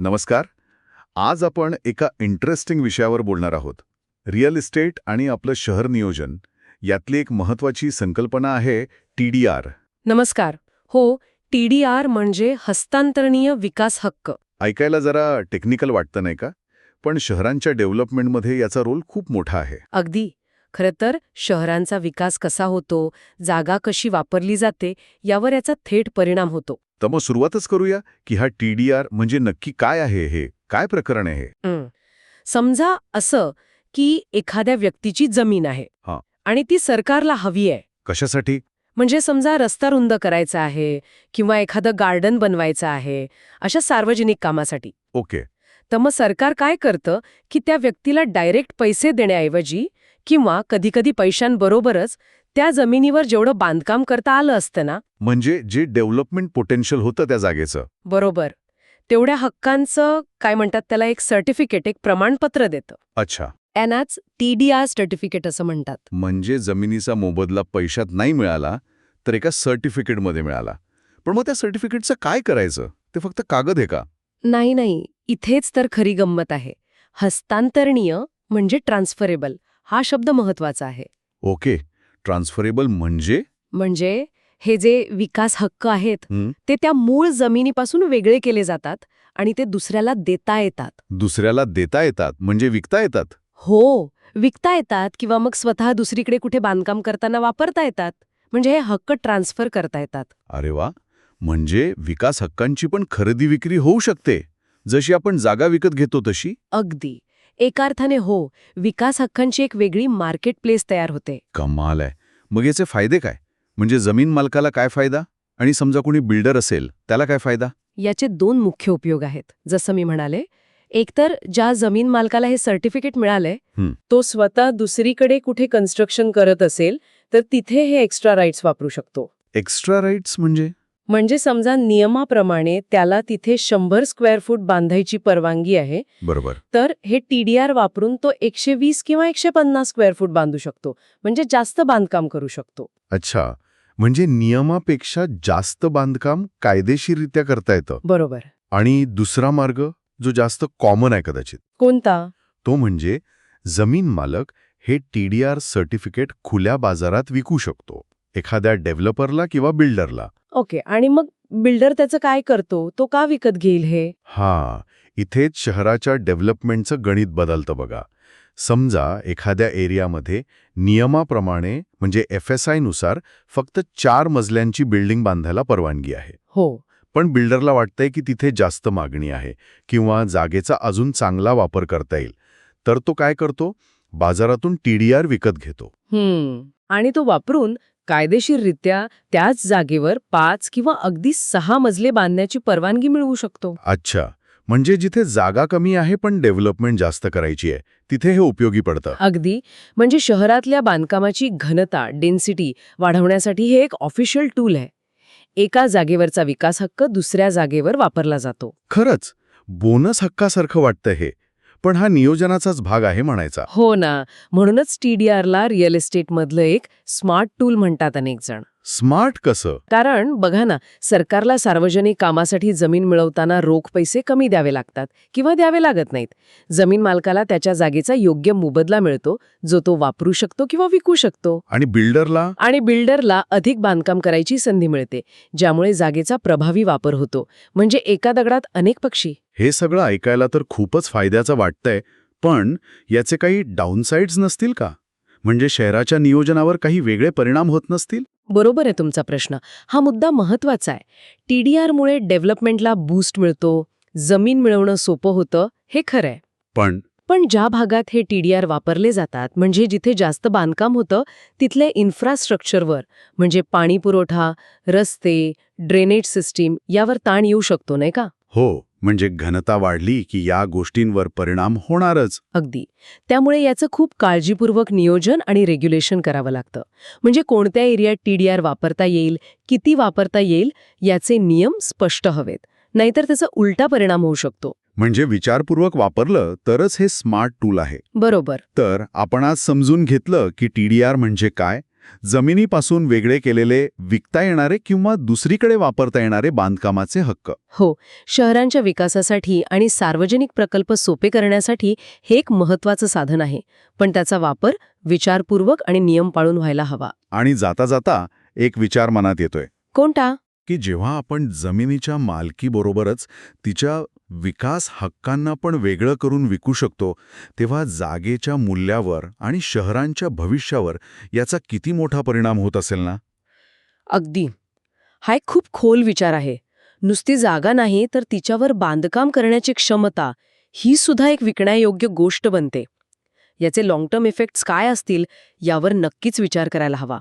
नमस्कार. आज आपण एका इंटरेस्टिंग विषयावर बोलणार आहोत. रिअल इस्टेट आणि आपलं शहर नियोजन यातली एक महत्वाची संकल्पना आहे टी नमस्कार. हो टीडीआर म्हणजे हस्तांतरणीय विकास हक्क. ऐकायला जरा टेक्निकल वाटतं नाही का? पण शहरांच्या डेव्हलपमेंटमध्ये याचा रोल खूप मोठा आहे. अगदी. खरं तर शहरांचा विकास कसा होतो जागा कशी वापरली जाते यावर याचा थेट परिणाम होतो. तर मग सुरुवातच करूया की हा टी डी आर म्हणजे नक्की काय आहे हे? काय प्रकरण आहे. समजा असं की एखाद्या व्यक्तीची जमीन आहे. आणि ती सरकारला हवी आहे. कशासाठी? म्हणजे समजा रस्ता रुंद करायचा आहे किंवा एखादं गार्डन बनवायचं आहे अशा सार्वजनिक कामासाठी. ओके. तर मग सरकार काय करतं की त्या व्यक्तीला डायरेक्ट पैसे देण्याऐवजी किंवा कधीकधी पैशांबरोबरच त्या जमिनीवर जेवढं बांधकाम करता आलं असतं ना? म्हणजे जे डेव्हलपमेंट पोटेन्शियल होतं त्या जागेचं. बरोबर. तेवढ्या हक्कांचं काय म्हणतात त्याला एक सर्टिफिकेट एक प्रमाणपत्र देतं. अच्छा. एनाच टीडीआर सर्टिफिकेट असं म्हणतात. म्हणजे जमिनीचा मोबदला पैशात नाही मिळाला तर एका सर्टिफिकेटमध्ये मिळाला. पण मग त्या सर्टिफिकेटचं काय करायचं? ते फक्त कागद आहे का? नाही नाही. इथेच तर खरी गंमत आहे. हस्तांतरणीय म्हणजे ट्रान्सफरेबल. हा शब्द महत्त्वाचा आहे. ओके. ट्रान्सफरेबल म्हणजे? म्हणजे हे जे विकास हक्क आहेत. ते त्या मूळ जमिनीपासून वेगळे केले जातात आणि ते दुसऱ्याला देता येतात. दुसऱ्याला देता येतात म्हणजे विकता येतात? हो विकता येतात किंवा मग स्वतः दुसरीकडे कुठे बांधकाम करताना वापरता येतात. म्हणजे हे हक्क ट्रान्सफर करता येतात. अरे वा! म्हणजे विकास हक्कांची पण खरेदी विक्री होऊ शकते. जशी आपण जागा विकत घेतो तशी? अगदी. एका अर्थाने हो विकास हक्कांची एक वेगळी मार्केट प्लेस तयार होते. कमाल आहे. मग याचे फायदे काय? म्हणजे जमीन मालकाला काय फायदा? आणि समजा कोणी बिल्डर असेल त्याला काय फायदा? याचे दोन मुख्य उपयोग आहेत. जसं मी म्हणाले एकतर ज्या जमीन मालकाला हे सर्टिफिकेट मिळालंय. तो स्वतः दुसरीकडे कुठे कन्स्ट्रक्शन करत असेल तर तिथे हे एक्स्ट्रा राईट्स वापरू शकतो. एक्स्ट्रा राईट्स म्हणजे? म्हणजे समजा नियमाप्रमाणे त्याला तिथे शंभर स्क्वेअर फूट बांधायची परवानगी आहे बरोबर. तर हे टीडीआर वापरून तो एकशे वीस किंवा एकशे पन्नास स्क्वेअर फूट बांधू शकतो म्हणजे जास्त बांधकाम करू शकतो. अच्छा म्हणजे नियमापेक्षा जास्त बांधकाम कायदेशीररित्या करता येतं. बरोबर. आणि दुसरा मार्ग जो जास्त कॉमन आहे कदाचित कोणता? तो म्हणजे जमीन मालक हे टी डी आर सर्टिफिकेट खुल्या बाजारात विकू शकतो. एखाद्या डेव्हलपरला किंवा बिल्डरला. ओके आणि मग बिल्डर त्याचं काय करतो? तो का विकत घेईल हे? हा इथेच शहराच्या डेव्हलपमेंटचं गणित बदलतं बघा. समजा एखाद्या एरियामध्ये नियमाप्रमाणे म्हणजे एफ एस आयनुसार फक्त चार मजल्यांची बिल्डिंग बांधायला परवानगी आहे. हो. पण बिल्डरला वाटतंय की तिथे जास्त मागणी आहे किंवा जागेचा अजून चांगला वापर करता येईल. तर तो काय करतो? बाजारातून टीडीआर विकत घेतो. आणि तो वापरून कायदेशीररित्या त्याच जागेवर पाच किंवा अगदी सहा मजले बांधण्याची परवानगी मिळवू शकतो. अच्छा. म्हणजे जिथे जागा कमी आहे पण डेव्हलपमेंट जास्त करायची आहे तिथे हे उपयोगी पडतं. अगदी. म्हणजे शहरातल्या बांधकामाची घनता डेन्सिटी वाढवण्यासाठी हे एक ऑफिशियल टूल आहे. एका जागेवरचा विकास हक्क दुसऱ्या जागेवर वापरला जातो. खरंच. बोनस हक्कासारखं वाटतं हे. पण हा नियोजनाचाच भाग आहे म्हणायचा. हो ना. म्हणूनच टीडीआरला रिअल इस्टेटमधलं एक स्मार्ट टूल म्हणतात अनेक जण स्मार्ट कसं? कारण बघा ना सरकारला सार्वजनिक कामासाठी जमीन मिळवताना रोख पैसे कमी द्यावे लागतात किंवा द्यावे लागत नाहीत. जमीन मालकाला त्याच्या जागेचा योग्य मोबदला मिळतो जो तो वापरू शकतो किंवा विकू शकतो. आणि बिल्डरला? आणि बिल्डरला अधिक बांधकाम करायची संधी मिळते ज्यामुळे जागेचा प्रभावी वापर होतो. म्हणजे एका दगडात अनेक पक्षी. हे सगळं ऐकायला तर खूपच फायद्याचं वाटतंय पण याचे काही डाऊनसाईड्स नसतील का? म्हणजे शहराच्या नियोजनावर काही वेगळे परिणाम होत नसतील? बरोबर आहे तुमचा प्रश्न. हा मुद्दा महत्त्वाचा आहे. टीडीआरमुळे डेव्हलपमेंटला बूस्ट मिळतो जमीन मिळवणं सोपं होतं हे खरं आहे पण पण ज्या भागात हे टीडीआर वापरले जातात म्हणजे जिथे जास्त बांधकाम होतं तिथल्या इन्फ्रास्ट्रक्चरवर म्हणजे पाणी पुरवठा रस्ते ड्रेनेज सिस्टीम यावर ताण येऊ शकतो नाही का? हो. म्हणजे घनता वाढली की या गोष्टींवर परिणाम होणारच. अगदी. त्यामुळे याचं खूप काळजीपूर्वक नियोजन आणि रेग्युलेशन करावं लागतं. म्हणजे कोणत्या एरियात टीडीआर वापरता येईल किती वापरता येईल याचे नियम स्पष्ट हवेत. नाहीतर त्याचा उलटा परिणाम होऊ शकतो. म्हणजे विचारपूर्वक वापरलं तरच हे स्मार्ट टूल आहे. बरोबर. तर आपण आज समजून घेतलं की टीडीआर म्हणजे काय जमिनीपासून वेगळे केलेले विकता येणारे किंवा दुसरीकडे वापरता येणारे बांधकामाचे हक्क. हो शहरांच्या विकासासाठी आणि सार्वजनिक प्रकल्प सोपे करण्यासाठी हे एक महत्वाचं साधन आहे पण त्याचा वापर विचारपूर्वक आणि नियम पाळून व्हायला हवा. आणि जाता जाता एक विचार मनात येतोय. कोणता? की जेव्हा आपण जमिनीच्या मालकीबरोबरच तिच्या विकास हक्कांना पण वेगळं करून विकू शकतो तेव्हा जागेच्या मूल्यावर आणि शहरांच्या भविष्यावर याचा किती मोठा परिणाम होत असेल ना? अगदी. हा एक खूप खोल विचार आहे. नुसती जागा नाही तर तिच्यावर बांधकाम करण्याची क्षमता ही सुद्धा एक विकण्यायोग्य गोष्ट बनते. याचे लाँग टर्म इफेक्ट्स काय असतील यावर नक्कीच विचार करायला हवा.